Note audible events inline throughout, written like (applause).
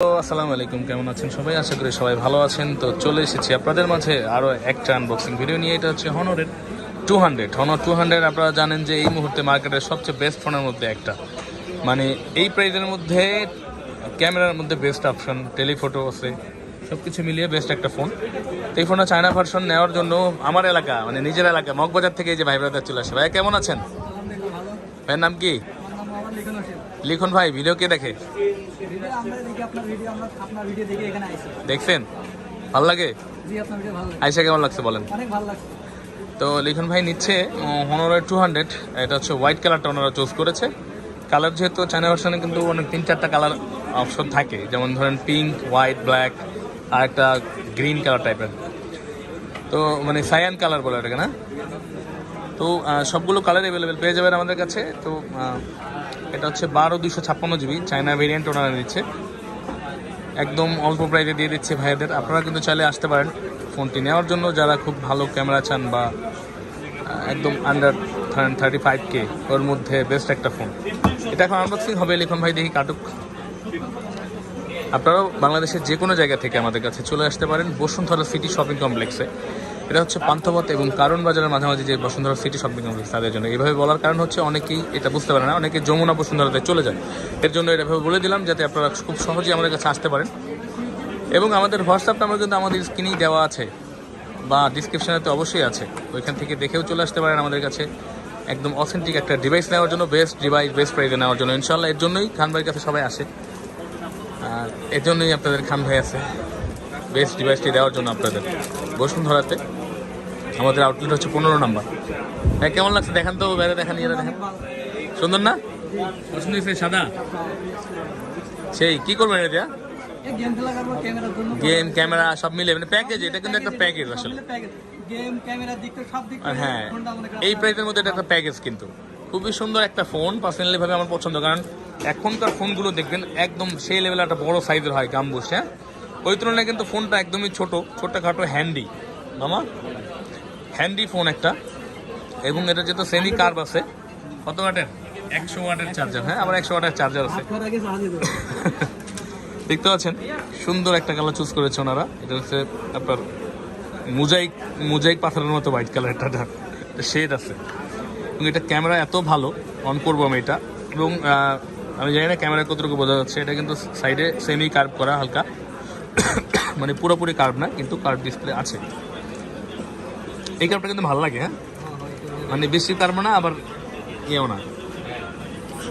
আসসালামু আলাইকুম, কেমন আছেন সবাই? আশা করি সবাই ভালো আছেন। তো চলে এসেছি আপনাদের মাঝে আরও একটা আনবক্সিং ভিডিও নিয়ে। এটা হচ্ছে হনরের two hundred Honor two hundred আপনারা জানেন যে এই মুহূর্তে মার্কেটের সবচেয়ে বেস্ট ফোনের মধ্যে একটা। মানে এই প্রাইজের মধ্যে ক্যামেরার মধ্যে বেস্ট অপশন টেলিফটো আছে সব কিছু মিলিয়ে বেস্ট একটা ফোন এই ফোনটা চায়না ভার্সন নেওয়ার জন্য আমার এলাকা মানে নিজের এলাকা, মগবাজার থেকে এই যে ভাই ব্রাদার চলে আসে। ভাই কেমন আছেন? ভাইয়ের নাম কি? লিখন ভাই ভিডিও কে দেখে? দেখছেন? ভালো লাগে? আইসা কেমন লাগছে বলেন? তো লিখন ভাই নিচ্ছে হনোরের টু হান্ড্রেড এটা হচ্ছে হোয়াইট কালারটা ওনারা চুজ করেছে। কালার যেহেতু চায়না ভার্সনে কিন্তু অনেক তিন, চারটা কালার অপশন থাকে। যেমন ধরেন পিঙ্ক হোয়াইট ব্ল্যাক আর একটা গ্রিন কালার টাইপের তো মানে সায়ান কালার বলে এটাকে, না? তো সবগুলো কালার অ্যাভেলেবেল পেয়ে যাবেন আমাদের কাছে। তো এটা হচ্ছে বারো দুশো ছাপ্পান্ন জিবি। চায়না ভেরিয়েন্ট ওনারা দিচ্ছে একদম অল্প প্রাইসে দিয়ে দিচ্ছে ভাইয়াদের। আপনারা কিন্তু চাইলে আসতে পারেন ফোনটি নেওয়ার জন্য। যারা খুব ভালো ক্যামেরা চান বা একদম আন্ডার থার্টি ফাইভ কে ওর মধ্যে বেস্ট একটা ফোন এটা এখন আনবক্সিং হবে, লিখন ভাই দেখি কাটুক। আপনারাও বাংলাদেশের যে কোনো জায়গা থেকে আমাদের কাছে চলে আসতে পারেন। বসুন্ধরা সিটি শপিং কমপ্লেক্সে এটা হচ্ছে পান্থপথ এবং কারণ বাজারের মাঝামাঝি যে বসুন্ধরা সিটি শপিং কমপ্লেক্স তাদের জন্য। এইভাবে বলার কারণ হচ্ছে অনেকেই এটা বুঝতে পারে না, অনেকে যমুনা বসুন্ধরাতে চলে যায়। এর জন্য এভাবে বলে দিলাম যাতে আপনারা খুব সহজেই আমাদের কাছে আসতে পারেন। এবং আমাদের হোয়াটসঅ্যাপ নাম্বার কিন্তু আমাদের স্ক্রিনেই দেওয়া আছে, বা ডিসক্রিপশানে তো অবশ্যই আছে। ওইখান থেকে দেখেও চলে আসতে পারেন আমাদের কাছে। একদম অথেন্টিক একটা ডিভাইস নেওয়ার জন্য বেস্ট ডিভাইস বেস্ট প্রাইজে নেওয়ার জন্য। ইনশাল্লাহ এর জন্যই খান ভাইয়ের কাছে সবাই আসে। আর এর জন্যই আপনাদের খান ভাই আছে। বেস্ট ডিভাইসটি দেওয়ার জন্য আপনাদের। বসুন্ধরাতে। আমাদের আউটলেট হচ্ছে পনেরো নাম্বার। হ্যাঁ কেমন লাগছে? দেখান তো বাইরে দেখান ইয়ে দেখান। সুন্দর না? পছন্দ হয়েছে সাদা? সেই কি করবেন এটা? গেম ক্যামেরা সব মিলে। মানে প্যাকেজ এটা কিন্তু একটা প্যাকেজ আসলে। গেম ক্যামেরার দিক থেকে সব দিক আর থেকে হ্যাঁ এই প্রাইসের মধ্যে এটা একটা প্যাকেজ কিন্তু। খুবই সুন্দর একটা ফোন পার্সোনালি ভাবে আমার পছন্দ। কারণ এখনকার ফোনগুলো দেখবেন একদম সেই লেভেলে একটা বড় সাইজের হয় গাম্বুস হ্যাঁ? ওই তুলনায় কিন্তু ফোনটা একদমই ছোট ছোটখাটো হ্যান্ডি মামা হ্যান্ডি ফোন একটা। এবং এটা যেহেতু সেমি কার্ভ আছে কত ওয়াটের একশো ওয়াটের চার্জার হ্যাঁ আবার একশো ওয়াটের চার্জার আছে। (laughs) দেখতে পাচ্ছেন? সুন্দর একটা কালার চুজ করেছে ওনারা। এটা হচ্ছে আপনার মুজাইক মুজাইক পাথরের মতো হোয়াইট কালার একটা শেড আছে। এবং এটা ক্যামেরা এত ভালো অন করব আমি এটা। এবং আমি জানি না ক্যামেরা কতটুকু বোঝা যাচ্ছে। এটা কিন্তু সাইডে সেমি কার্ভ করা হালকা। (coughs) মানে পুরোপুরি কার্ভ না কিন্তু কার্ভ ডিসপ্লে আছে। এই কার্ভটা কিন্তু ভালো লাগে হ্যাঁ? মানে বেশি কার্ভ না আবার ইয়েও না।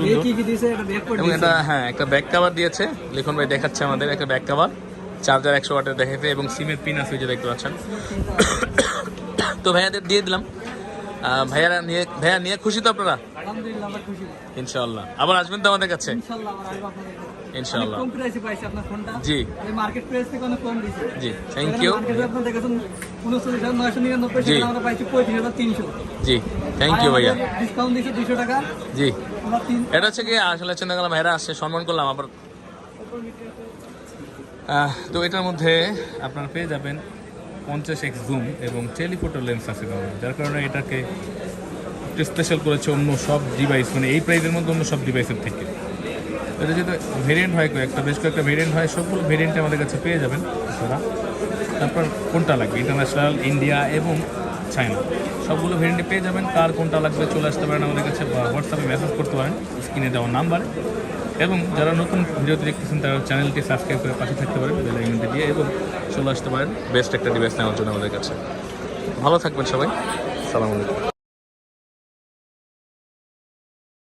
এটা এবং এটা হ্যাঁ একটা ব্যাক কভার দিয়েছে। লিখন ভাই দেখাচ্ছে আমাদের একটা ব্যাক কভার চার্জার একশো ওয়াটের দেখাতে এবং সিমের পিন আছে এই যে দেখতে পাচ্ছেন। (coughs) তো ভাইয়াদের দিয়ে দিলাম। ভাইয়ারা নিয়ে ভাইয়া নিয়ে খুশি তো আপনারা? ইনশাআল্লাহ। আবার আসবেন তো আমাদের কাছে। ইনশাআল্লাহ। কম প্রাইসে পাইছি আপনার ফোনটা জি। এই মার্কেট প্রাইস থেকে অনেক কম দিয়েছে জি থ্যাংক ইউ মার্কেটে দেখেছেন জি। সেখানে আমরা পাইছি পঁয়ত্রিশ হাজার তিনশো। জি থ্যাংক ইউ ভাইয়া। ডিসকাউন্ট দিয়েছে দুশো টাকা। জি। এটা হচ্ছে কি আসলে চিন্তাকালা ভাইরা আসছে সম্মান করলাম আবার তো এটার মধ্যে আপনারা পেয়ে যাবেন পঞ্চাশ এক্স জুম এবং টেলিফোটো লেন্স আছে যার কারণে এটাকে স্পেশাল করেছে অন্য সব ডিভাইস মানে এই প্রাইসের মধ্যে অন্য সব ডিভাইসের থেকে। এটা যেহেতু ভেরিয়েন্ট হয় কয়েকটা, বেশ কয়েকটা ভেরিয়েন্ট হয়, সবগুলো ভেরিয়েন্টে আমাদের কাছে পেয়ে যাবেন আপনারা। তারপর কোনটা লাগবে? ইন্টারন্যাশনাল ইন্ডিয়া এবং চায়না সবগুলো ভেরিয়েন্টে পেয়ে যাবেন। কার কোনটা লাগবে চলে আসতে পারেন আমাদের কাছে হোয়াটসঅ্যাপে মেসেজ করতে পারেন স্ক্রিনে দেওয়া নাম্বারে এবং যারা নতুন ভিডিওতে দেখতেছেন, তারা চ্যানেলটি সাবস্ক্রাইব করে পাশে থাকতে পারেন বেল আইকনটি দিয়ে, এবং চলে আসতে পারেন। বেস্ট একটা ডিভাইস নেওয়ার জন্য আমাদের কাছে। ভালো থাকবেন সবাই। সালাম আলাইকুম।